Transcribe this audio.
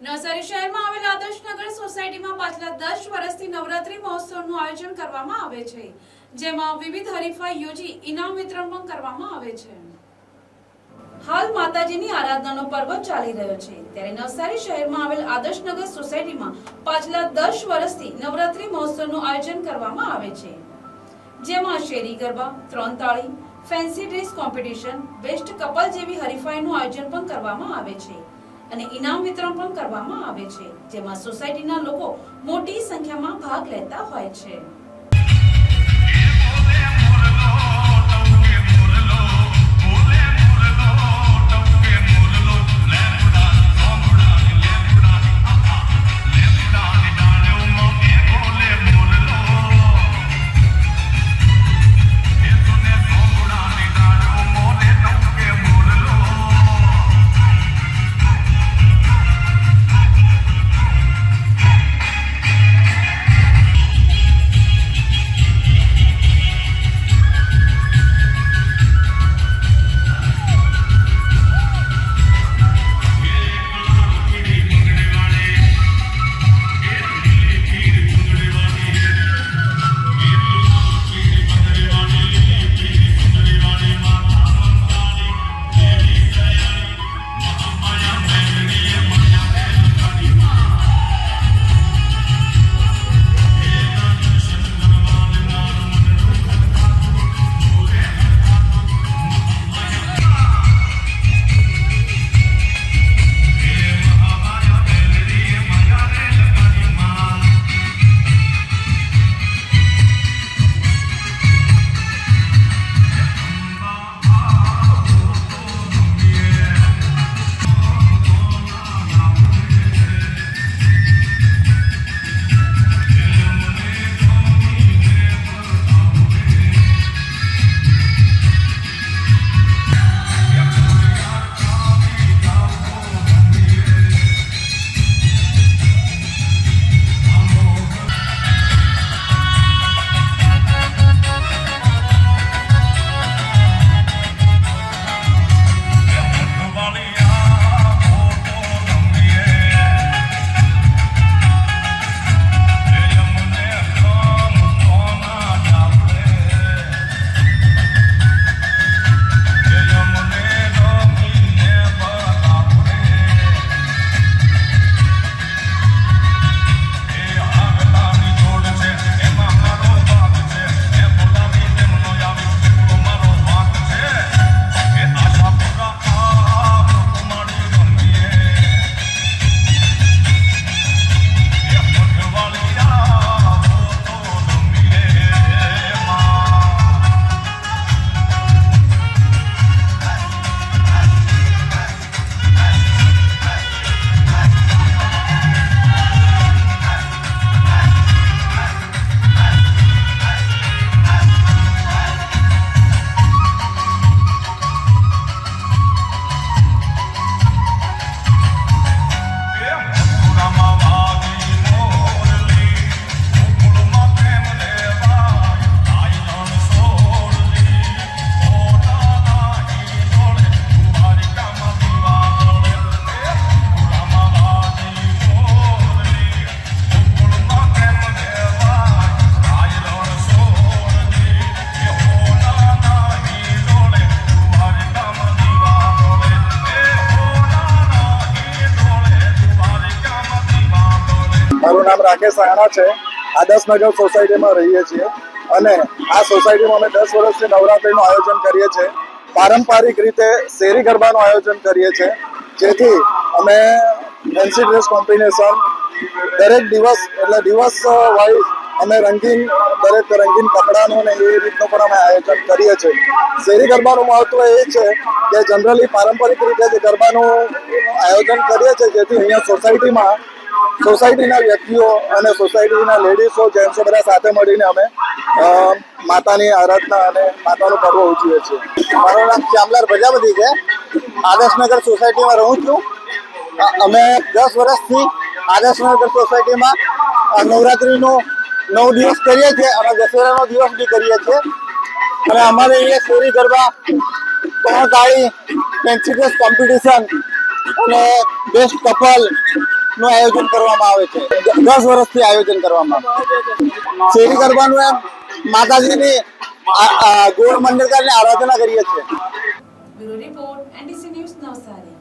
નવસારી શહેરમાં આવેલ આદર્શનગર સોસાયટીમાં પાછલા દસ વર્ષથી નવરાત્રી મહોત્સવનું આયોજન કરવામાં આવે છે, જેમાં વિવિધ હરીફાઈ યોજી ઇનામ વિતરણ પણ કરવામાં આવે છે. હાલ માતાજીની આરાધનાનો પર્વ ચાલી રહ્યો છે, ત્યારે નવસારી શહેરમાં આવેલ આદર્શનગર સોસાયટીમાં પાછલા દસ વર્ષથી નવરાત્રી મહોત્સવનું આયોજન કરવામાં આવે છે. જેમાં શેરી ગરબા, ત્રણ તાળી, fancy dress competition, best couple જેવી હરીફાઈનું આયોજન પણ કરવામાં આવે છે. અને ઇનામ વિતરણ પણ કરવામાં આવે છે, જેમાં સોસાયટીના લોકો મોટી સંખ્યામાં ભાગ લેતા હોય છે. મારું નામ રાકેશ રાણા છે. આદર્શનગર સોસાયટીમાં રહીએ છીએ. અને આ સોસાયટીમાં અમે દસ વર્ષથી નવરાત્રિનું આયોજન કરીએ છીએ. પારંપરિક રીતે શેરી ગરબાનું આયોજન કરીએ છીએ. જેથી અમે ફેન્સી ડ્રેસ કોમ્બિનેશન દરેક દિવસ, એટલે દિવસ વાઇઝ અમે રંગીન, દરેક રંગીન કપડાનું ને એ રીતનું પણ અમે આયોજન કરીએ છીએ. શેરી ગરબાનું મહત્વ એ છે કે જનરલી પારંપરિક રીતે જે ગરબાનું આયોજન કરીએ છીએ. જેથી અહીંયા સોસાયટીમાં સોસાયટીના વ્યક્તિઓ અને સોસાયટીના લેડીઝો જેન્ટ્સો બધા સાથે મળીને અમે માતાની આરાધના અને માતાનું પર્વ ઉજવીએ છીએ. મારું નામ શ્યામલાલ પ્રજાપતિ છે. આદર્શનગર સોસાયટીમાં રહું છું. અમે દસ વર્ષથી આદર્શનગર સોસાયટીમાં નવરાત્રિનું નવ દિવસ કરીએ છીએ અને દશેરાનો દિવસ બી કરીએ છીએ. અને અમારે અહીંયા શેરી ગરબા ત્રણ તાળી પેન્સિલ કોમ્પિટિશન અને બેસ્ટ કપલ નું આયોજન કરવામાં આવે છે. દસ વર્ષથી આયોજન કરવામાં આવે છે. શેરી ગરબાનું એમ માતાજીની ગોળ મંડળ આરાધના કરીએ છીએ. Report, NDC news Navsari.